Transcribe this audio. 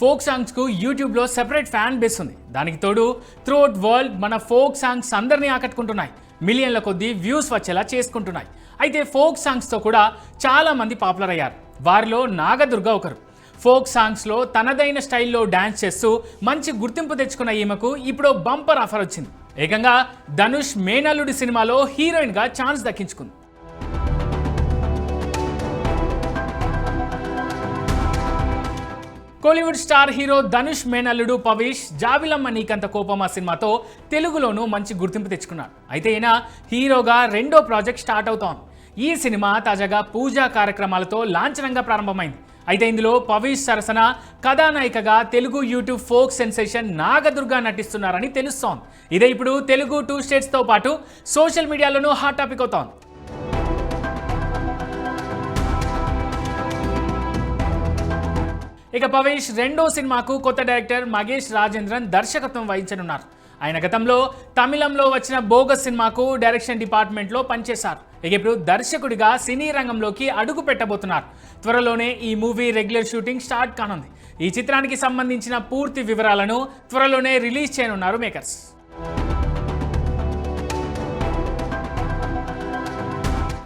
Folk సాంగ్స్కు యూట్యూబ్లో separate fan base ఉంది. దానికి తోడు త్రూఅవుట్ వరల్డ్ మన ఫోక్ సాంగ్స్ అందరినీ ఆకట్టుకుంటున్నాయి. మిలియన్ల కొద్దీ వ్యూస్ వచ్చేలా చేసుకుంటున్నాయి. అయితే ఫోక్ సాంగ్స్తో కూడా చాలా మంది పాపులర్ అయ్యారు. వారిలో నాగదుర్గ ఒకరు. ఫోక్ సాంగ్స్లో తనదైన స్టైల్లో డ్యాన్స్ చేస్తూ మంచి గుర్తింపు తెచ్చుకున్న ఈమెకు ఇప్పుడు బంపర్ ఆఫర్ వచ్చింది. ఏకంగా ధనుష్ మేనల్లుడి సినిమాలో హీరోయిన్గా ఛాన్స్ దక్కించుకుంది. కోలీవుడ్ స్టార్ హీరో ధనుష్ మేనల్లుడు పవేష్ జావిలమ్మ నీకంత కోపమా సినిమాతో తెలుగులోనూ మంచి గుర్తింపు తెచ్చుకున్నాడు అయితే ఈయన హీరోగా రెండో ప్రాజెక్ట్ స్టార్ట్ అవుతోంది. ఈ సినిమా తాజాగా పూజా కార్యక్రమాలతో లాంఛనంగా ప్రారంభమైంది. అయితే ఇందులో పవేష్ సరసన కథానాయికగా Telugu YouTube folk sensation Nagadurga నటిస్తున్నారని తెలుస్తోంది. ఇదే ఇప్పుడు తెలుగు టూ స్టేట్స్తో పాటు సోషల్ మీడియాలోనూ హాట్ టాపిక్ అవుతోంది. ఇక పవేష్ రెండో సినిమాకు కొత్త డైరెక్టర్ మగేష్ రాజేంద్రన్ దర్శకత్వం వహించనున్నారు. ఆయన గతంలో తమిళంలో వచ్చిన బోగస్ సినిమాకు డైరెక్షన్ డిపార్ట్మెంట్లో పనిచేశారు. ఇక ఇప్పుడు దర్శకుడిగా సినీ రంగంలోకి అడుగు పెట్టబోతున్నారు. త్వరలోనే ఈ మూవీ రెగ్యులర్ షూటింగ్ స్టార్ట్ కానుంది. ఈ చిత్రానికి సంబంధించిన పూర్తి వివరాలను త్వరలోనే రిలీజ్ చేయనున్నారు మేకర్స్.